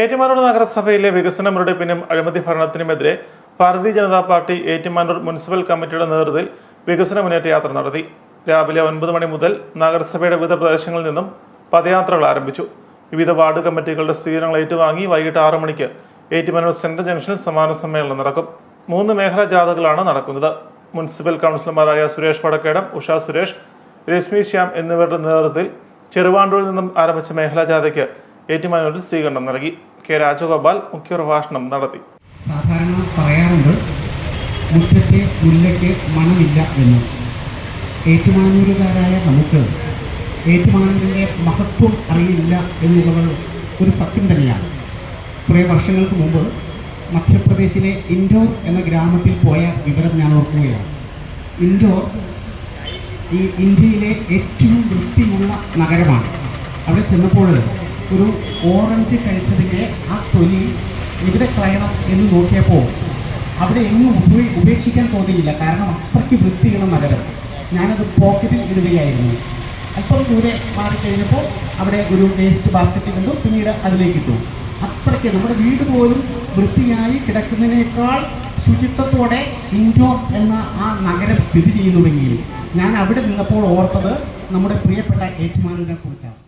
ഏറ്റുമാനൂർ നഗരസഭയിലെ വികസന മുരടിപ്പിനും അഴിമതി ഭരണത്തിനുമെതിരെ ഭാരതീയ ജനതാ പാർട്ടി ഏറ്റുമാനൂർ മുനിസിപ്പൽ കമ്മിറ്റിയുടെ നേതൃത്വത്തിൽ വികസന മുന്നേറ്റ യാത്ര നടത്തി. രാവിലെ ഒൻപത് മണി മുതൽ നഗരസഭയുടെ വിവിധ പ്രദേശങ്ങളിൽ നിന്നും പദയാത്രകൾ ആരംഭിച്ചു. വിവിധ വാർഡ് കമ്മിറ്റികളുടെ സ്വീകരണങ്ങൾ ഏറ്റുവാങ്ങി വൈകിട്ട് ആറു മണിക്ക് ഏറ്റുമാനൂർ സെൻട്രൽ ജംഗ്ഷനിൽ സമാന സമ്മേളനം നടക്കും. മൂന്ന് മേഖലാ ജാഥകളാണ് നടക്കുന്നത്. മുനിസിപ്പൽ കൗൺസിലർമാരായ സുരേഷ് പടക്കേടം ഉഷ സുരേഷ് രശ്മി ശ്യാം എന്നിവരുടെ നേതൃത്വത്തിൽ ചെറുവാണ്ടൂരിൽ നിന്നും ആരംഭിച്ച മേഖലാ ജാഥയ്ക്ക് ഏറ്റുമാനൂരിൽ സ്വീകരണം നൽകി. കെ രാജഗോപാൽ മുഖ്യപ്രഭാഷണം നടത്തി. സാധാരണ പറയാറുണ്ട് മുറ്റത്തെ മുല്ലയ്ക്ക് മണമില്ല എന്ന്. ഏറ്റുമാനൂരുകാരായ നമുക്ക് ഏറ്റുമാനൂരിന്റെ മഹത്വം അറിയില്ല എന്നുള്ളത് ഒരു സത്യം തന്നെയാണ്. കുറേ വർഷങ്ങൾക്ക് മുമ്പ് മധ്യപ്രദേശിലെ ഇൻഡോർ എന്ന ഗ്രാമത്തിൽ പോയ വിവരം ഞാൻ ഓർക്കുകയാണ്. ഇൻഡോർ ഈ ഇന്ത്യയിലെ ഏറ്റവും വൃത്തിയുള്ള നഗരമാണ്. അവിടെ ചെന്നപ്പോൾ ഒരു ഓറഞ്ച് കഴിച്ചതിന്റെ ആ തൊലി എവിടെ കളയണം എന്ന് നോക്കിയപ്പോൾ അവിടെ എങ്ങും ഉപേ- ഉപേക്ഷിക്കാൻ തോന്നിയില്ല. കാരണം അത്രയ്ക്ക് വൃത്തിയുള്ള നഗരം ഞാനത് പോക്കറ്റിൽ ഇടുകയായിരുന്നു. അല്പം ദൂരെ മാറിക്കഴിഞ്ഞപ്പോൾ അവിടെ ഒരു വേസ്റ്റ് ബാസ്ക്കറ്റ് കണ്ടു. പിന്നീട് അതിലേക്ക് ഇട്ടു. അത്രയ്ക്ക് നമ്മുടെ വീട് പോലും വൃത്തിയായി കിടക്കുന്നതിനേക്കാൾ ശുചിത്വത്തോടെ ഇൻഡോർ എന്ന ആ നഗരം സ്ഥിതി ചെയ്യുന്നുവെങ്കിൽ ഞാൻ അവിടെ നിന്നപ്പോൾ ഓർത്തത് നമ്മുടെ പ്രിയപ്പെട്ട ഏറ്റുമാനൂരിനെ കുറിച്ചാണ്.